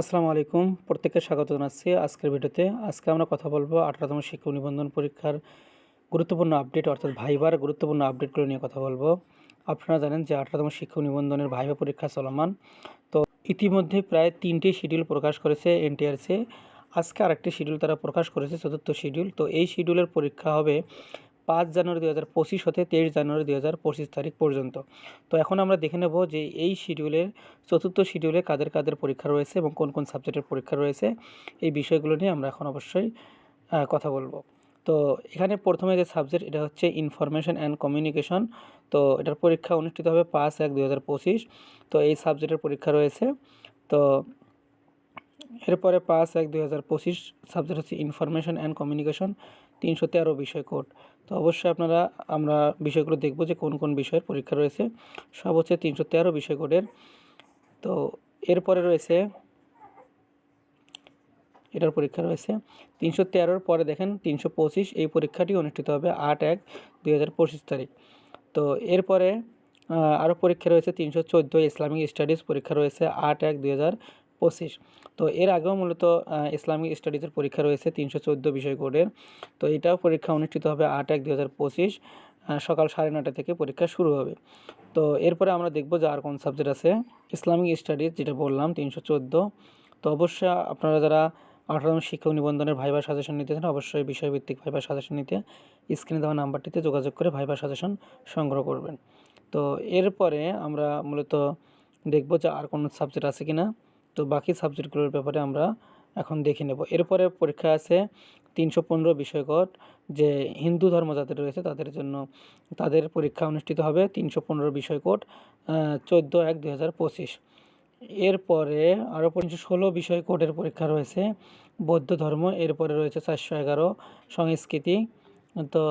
আসসালামু আলাইকুম। প্রত্যেককে স্বাগত জানাচ্ছি আজকের ভিডিওতে। আজকে আমরা কথা বলব আঠারোতম শিক্ষক নিবন্ধন পরীক্ষার গুরুত্বপূর্ণ আপডেট, অর্থাৎ ভাইবার গুরুত্বপূর্ণ আপডেটগুলো নিয়ে কথা বলব। আপনারা জানেন যে আঠারোতম শিক্ষক নিবন্ধনের ভাইবা পরীক্ষা চলমান। তো ইতিমধ্যে প্রায় তিনটি শিডিউল প্রকাশ করেছে এনটিআরসি। আজকে আরেকটি শিডিউল তারা প্রকাশ করেছে, চতুর্থ শিডিউল। তো এই শিডিউলের পরীক্ষা হবে পাঁচ জানুয়ারি দু হাজার পঁচিশ হতে তেইশ জানুয়ারি দু হাজার পঁচিশ তারিখ পর্যন্ত। তো এখন আমরা দেখে নেব যে এই শিডিউলের চতুর্থ শিডিউলে কাদের কাদের পরীক্ষা রয়েছে এবং কোন কোন সাবজেক্টের পরীক্ষা রয়েছে। এই বিষয়গুলো নিয়ে আমরা এখন অবশ্যই কথা বলব। তো এখানে প্রথমে যে সাবজেক্ট এটা হচ্ছে ইনফরমেশন অ্যান্ড কমিউনিকেশন তো এটার পরীক্ষা অনুষ্ঠিত হবে পাঁচ এক দু হাজার পঁচিশ। তো এই সাবজেক্টের পরীক্ষা রয়েছে। তো এরপরে পাঁচ এক দুই হাজার পঁচিশ সাবজেক্ট হচ্ছে ইনফরমেশন অ্যান্ড কমিউনিকেশন তিনশো তেরো বিষয় কোড তো অবশ্যই আপনারা, আমরা বিষয়গুলো দেখব যে কোন কোন বিষয়ের পরীক্ষা রয়েছে। সব হচ্ছে তিনশো তেরো বিষয় কোডের তো এরপরে রয়েছে, এটার পরীক্ষা রয়েছে। তিনশো তেরোর পরে দেখেন তিনশো পঁচিশ, এই পরীক্ষাটি অনুষ্ঠিত হবে আট এক দুই হাজার পঁচিশ তারিখ। তো এরপরে আরও পরীক্ষা রয়েছে তিনশো চোদ্দ ইসলামিক স্টাডিজ পরীক্ষা রয়েছে আট এক দুই হাজার পঁচিশ। তো এর আগেও মূলত ইসলামিক স্টাডিজের পরীক্ষা রয়েছে তিনশো চোদ্দ বিষয় কোডের তো এটাও পরীক্ষা অনুষ্ঠিত হবে আট এক দুই হাজার পঁচিশ সকাল সাড়ে নটা থেকে পরীক্ষা শুরু হবে। তো এরপরে আমরা দেখব যে আর কোন সাবজেক্ট আছে। ইসলামিক স্টাডিজ যেটা বললাম, তিনশো চোদ্দ। তো অবশ্যই আপনারা যারা আঠারোতম শিক্ষক নিবন্ধনের ভাইবার সাজেশন নিতে চান, অবশ্যই বিষয়ভিত্তিক ভাইবার সাজেশন নিতে স্ক্রিনে দেওয়া নাম্বারটিতে যোগাযোগ করে ভাইবার সাজেশন সংগ্রহ করবেন। তো এরপরে আমরা মূলত দেখব যে আর কোনো সাবজেক্ট আছে কি না তো বাকি সাবজেক্টগুলোর ব্যাপারে আমরা এখন দেখে নেব। এরপরে পরীক্ষা আছে তিনশো পনেরো বিষয়কর যে হিন্দু ধর্ম যাদের রয়েছে তাদের জন্য তাদের পরীক্ষা অনুষ্ঠিত হবে তিনশো পনেরো বিষয়কোট চোদ্দ এক দুই হাজার পঁচিশ। এরপরে আরও তিনশো ষোলো বিষয় কোডের পরীক্ষা রয়েছে বৌদ্ধ ধর্ম, এরপরে রয়েছে চারশো এগারো সংস্কৃতি, তো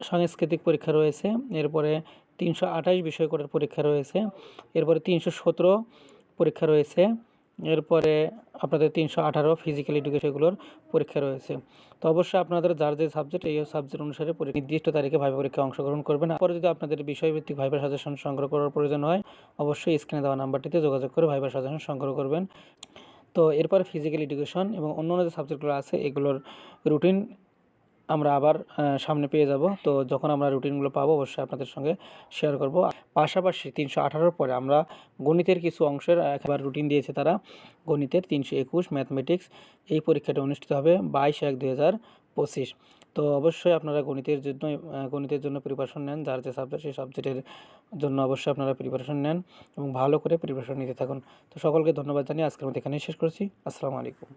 সাংস্কৃতিক পরীক্ষা রয়েছে। এরপরে তিনশো আঠাশ বিষয় কোডের পরীক্ষা রয়েছে। এরপরে তিনশো সতেরো পরীক্ষা রয়েছে। এরপরে আপনাদের তিনশো আঠারো ফিজিক্যাল এডুকেশনগুলোর পরীক্ষা রয়েছে। তো অবশ্যই আপনাদের যার যে সাবজেক্ট এই সাবজেক্ট অনুসারে নির্দিষ্ট তারিখে ভাইবা পরীক্ষায় অংশগ্রহণ করবেন। পরে যদি আপনাদের বিষয়ভিত্তিক ভাইবা সাজেশন সংগ্রহ করার প্রয়োজন হয়, অবশ্যই স্ক্রিনে দেওয়া নাম্বারটিতে যোগাযোগ করে ভাইবা সাজেশন সংগ্রহ করবেন। তো এরপরে ফিজিক্যাল এডুকেশন এবং অন্য অন্য যে সাবজেক্টগুলো আছে, এগুলোর রুটিন আমরা আবার সামনে পেয়ে যাব। তো যখন আমরা রুটিনগুলো পাবো, অবশ্যই আপনাদের সঙ্গে শেয়ার করব। পাশাপাশি তিনশো আঠারোর পরে আমরা গণিতের কিছু অংশের একবার রুটিন দিয়েছে তারা। গণিতের তিনশো একুশ ম্যাথমেটিক্স এই পরীক্ষাটা অনুষ্ঠিত হবে বাইশ এক দুই হাজার পঁচিশ। তো অবশ্যই আপনারা গণিতের জন্য গণিতের জন্য প্রিপারেশন নেন। যার যে সাবজেক্ট সেই সাবজেক্টের জন্য অবশ্যই আপনারা প্রিপারেশন নেন এবং ভালো করে প্রিপারেশন নিতে থাকুন। তো সকলকে ধন্যবাদ জানিয়ে আজকের মতো এখানেই শেষ করছি। আসসালামু আলাইকুম।